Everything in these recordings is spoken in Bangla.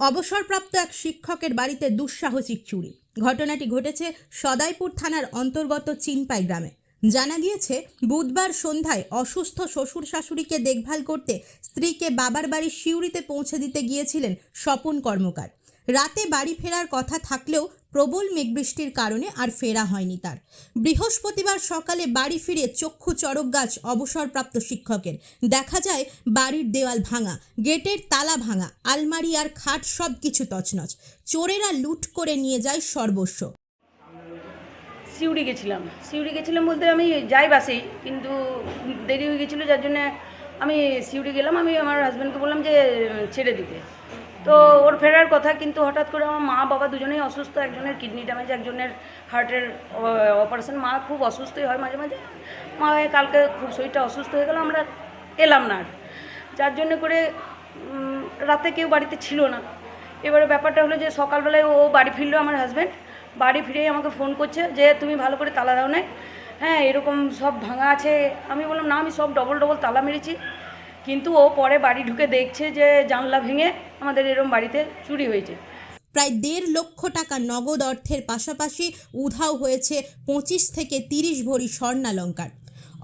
অবসরপ্রাপ্ত এক শিক্ষকের বাড়িতে দুঃসাহসিক চুরি। ঘটনাটি ঘটেছে সদাইপুর থানার অন্তর্গত চিনপাই গ্রামে। জানা গিয়েছে, বুধবার সন্ধ্যায় অসুস্থ শ্বশুর শাশুড়িকে দেখভাল করতে স্ত্রীকে বাবার বাড়ির সিউড়িতে পৌঁছে দিতে গিয়েছিলেন স্বপন কর্মকার। রাতে বাড়ি ফেরার কথা থাকলেও প্রবল মেঘবৃষ্টির কারণে আর ফেরা হয়নি তার। বৃহস্পতিবার সকালে বাড়ি ফিরে চক্ষু চড়ক গাছ অবসরপ্রাপ্ত শিক্ষকের। দেখা যায়, বাড়ির দেওয়াল ভাঙা, গেটের তালা ভাঙা, আলমারি আর খাট সব কিছু তছনছ। চোরেরা লুট করে নিয়ে যায় সর্বস্ব। সিউড়ি গেছিলাম। সিউড়ি গেছিলাম বলতে আমি যাই বাসেই কিন্তু দেরি হয়ে গেছিল, যার জন্য আমি সিউড়ি গেলাম। আমি আমার হাজব্যান্ডকে বললাম যে, ছেড়ে দিতে। তো ওর ফেরার কথা, কিন্তু হঠাৎ করে আমার মা, বাবা দুজনেই অসুস্থ, একজনের কিডনি ড্যামেজ একজনের হার্টের অপারেশন মা খুব অসুস্থই হয় মাঝে মাঝে। মা কালকে খুব শরীরটা অসুস্থ হয়ে গেল, আমরা এলাম না যার জন্য করে রাতে কেউ বাড়িতে ছিল না। এবারে ব্যাপারটা হলো যে সকালবেলায় ও বাড়ি ফিরলো আমার হাজব্যান্ড বাড়ি ফিরেই আমাকে ফোন করছে যে, তুমি ভালো করে তালা দাও না হ্যাঁ এরকম সব ভাঙা আছে। আমি বললাম, না, আমি সব ডবল ডবল তালা মেরেছি। কিন্তু ও পরে বাড়ি ঢুকে দেখছে যে জানলা ভেঙে আমাদের এরকম বাড়িতে চুরি হয়েছে। প্রায় দেড় লক্ষ টাকা নগদ অর্থের পাশাপাশি উধাও হয়েছে পঁচিশ থেকে তিরিশ ভরি স্বর্ণালঙ্কার।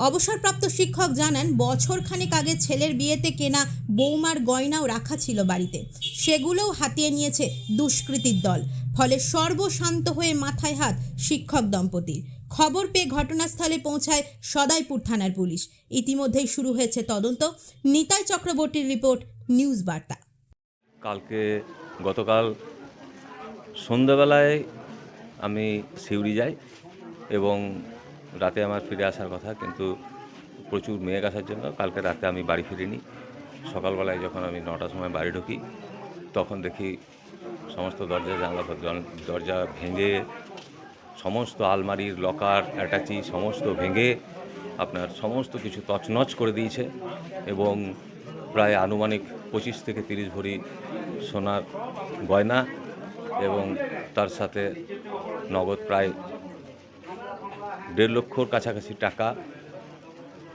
অবসরপ্রাপ্ত শিক্ষক জানান, বছরখানেক আগে ছেলের বিয়েতে কেনা বৌমার গয়নাও রাখা ছিল বাড়িতে। সেগুলোও হাতিয়ে নিয়েছে দুষ্কৃতীর দল। ফলে সর্বশান্ত হয়ে মাথায় হাত শিক্ষক দম্পতির। খবর পেয়ে ঘটনাস্থলে পৌঁছায় সদাইপুর থানার পুলিশ। ইতিমধ্যেই শুরু হয়েছে তদন্ত। নিতাই চক্রবর্তীর রিপোর্ট, নিউজ বার্তা। কালকে গতকাল সন্ধ্যাবেলায় আমি সিউড়ি যাই এবং রাতে আমার ফিরে আসার কথা, কিন্তু প্রচুর মেঘ আসার জন্য কালকে রাতে আমি বাড়ি ফিরিনি। সকালবেলায় যখন আমি নটার সময় বাড়ি ঢুকি, তখন দেখি সমস্ত দরজা, জানলা, দরজা ভেঙে সমস্ত আলমারির, লকার, অ্যাটাচি সমস্ত ভেঙে আপনার সমস্ত কিছু তছনছ করে দিয়েছে এবং প্রায় আনুমানিক পঁচিশ থেকে তিরিশ ভরি সোনার গয়না এবং তার সাথে নগদ প্রায় দেড় লক্ষর কাছাকাছি টাকা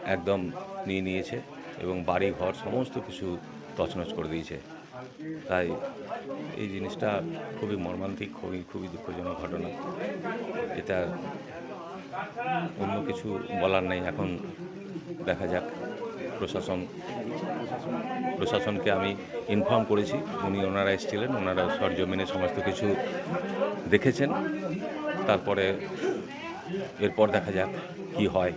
একদম নিয়ে নিয়েছে এবং বাড়ি ঘর সমস্ত কিছু তছনছ করে দিয়েছে। তাই এই জিনিসটা খুবই মর্মান্তিক, খুবই খুবই দুঃখজনক ঘটনা। এটা অন্য কিছু বলার নেই। এখন দেখা যাক, প্রশাসন, প্রশাসনকে আমি ইনফর্ম করেছি। উনি ওনারা এসেছিলেন, ওনারা সরজমিনে সমস্ত কিছু দেখেছেন। তারপরে এরপর দেখা যাক কি হয়।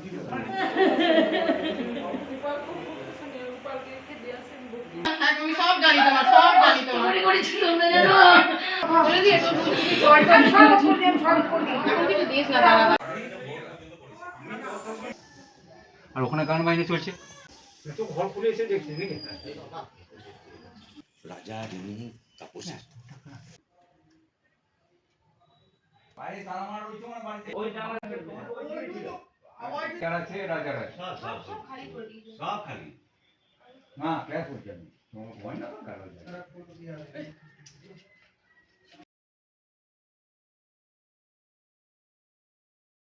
আমি সব জানি তোমার সব জানি তোমার। বলে দিয়ে তো তুমি জলটা সব করে সব করে কিছু দিস না দাঁড়া। আর ওখানে গান বাহিনী চলছে? রাজা রিনি তাপসী। রাজার আছে সব খালি না ক্লাস করছি আমি। তোমার ভয় না তো কারও